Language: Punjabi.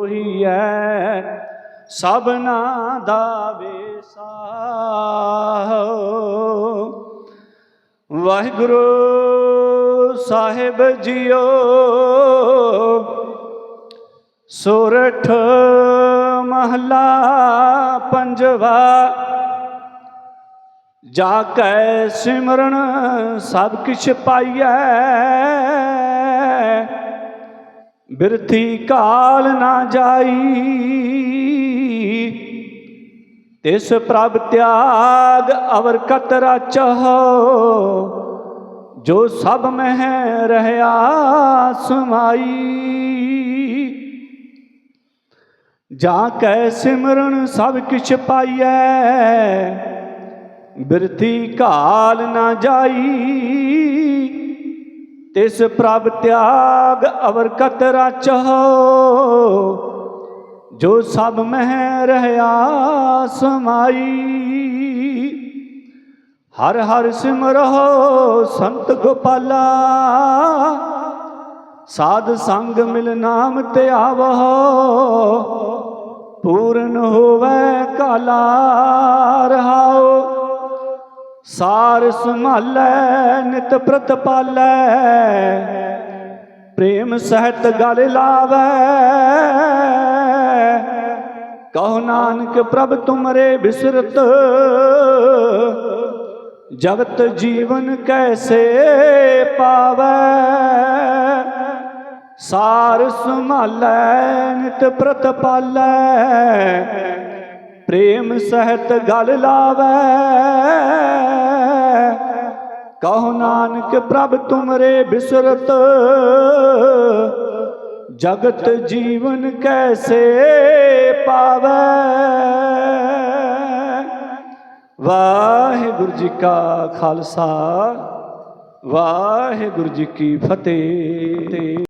ਹੋਈ ਐ ਸਭਨਾ ਦਾ ਵੇਸਾ ਵਾਹਿਗੁਰੂ ਸਾਹਿਬ ਜੀਓ, ਸੋਰਠ ਮਹਲਾ ਪੰਜਵਾ, ਜਾ ਕੈ ਸਿਮਰਨ ਸਭ ਕਿਛ ਪਾਈਐ। ਬਿਰਥੀ ਕਾਲ ਨਾ ਜਾਈ। ਤਿਸ ਪ੍ਰਭ ਤਿਆਗ ਅਵਰ ਕਤਰਾ ਚਹੋ, ਜੋ ਸਭ ਮਹਿ ਰਹਿਆ ਸਮਾਈ। ਜਾ ਕੈ ਸਿਮਰਨ ਸਭ ਕਿਛ ਪਾਈਐ, ਬਿਰਥੀ ਕਾਲ ਨਾ ਜਾਈ। ਤਿਸ ਪ੍ਰਭ ਤਿਆਗ ਅਵਰ ਕਤਰਾ ਚਹੋ, ਜੋ ਸਭ ਮਹਿ ਰਹਿਆ ਸਮਾਈ। ਹਰ ਹਰ ਸਿਮਰੋ ਸੰਤ ਗੋਪਾਲਾ, ਸਾਧ ਸੰਗ ਮਿਲ ਨਾਮ ਤੇ ਆਵੋ, ਪੂਰਨ ਹੋਵੇ ਕਾਲਾ ਰਹਾਓ। ਸਾਰ ਸੰਭਾਲੈ ਨਿਤ ਪ੍ਰਤਪਾਲੈ ਪ੍ਰੇਮ ਸਹਿਤ ਗਲ ਲਾਵੈ। ਕਹੋ ਨਾਨਕ ਪ੍ਰਭ ਤੁਮਰੇ ਬਿਸਰਤ। ਜਗਤ ਜੀਵਨ ਕੈਸੇ ਪਾਵੈ। ਸਾਰ ਸੰਭਾਲੈ ਨਿਤ ਪ੍ਰਤਪਾਲੈ ਪ੍ਰੇਮ ਸਹਿਤ ਗਲ ਲਾਵੈ। ਕਹੋ ਨਾਨਕ ਪ੍ਰਭ ਤੁਮਰੇ ਬਿਸਰਤ, ਜਗਤ ਜੀਵਨ ਕੈਸੇ ਪਾਵੈ। ਵਾਹਿਗੁਰੂ ਜੀ ਕਾ ਖਾਲਸਾ, ਵਾਹਿਗੁਰੂ ਜੀ ਕੀ ਫਤਿਹ।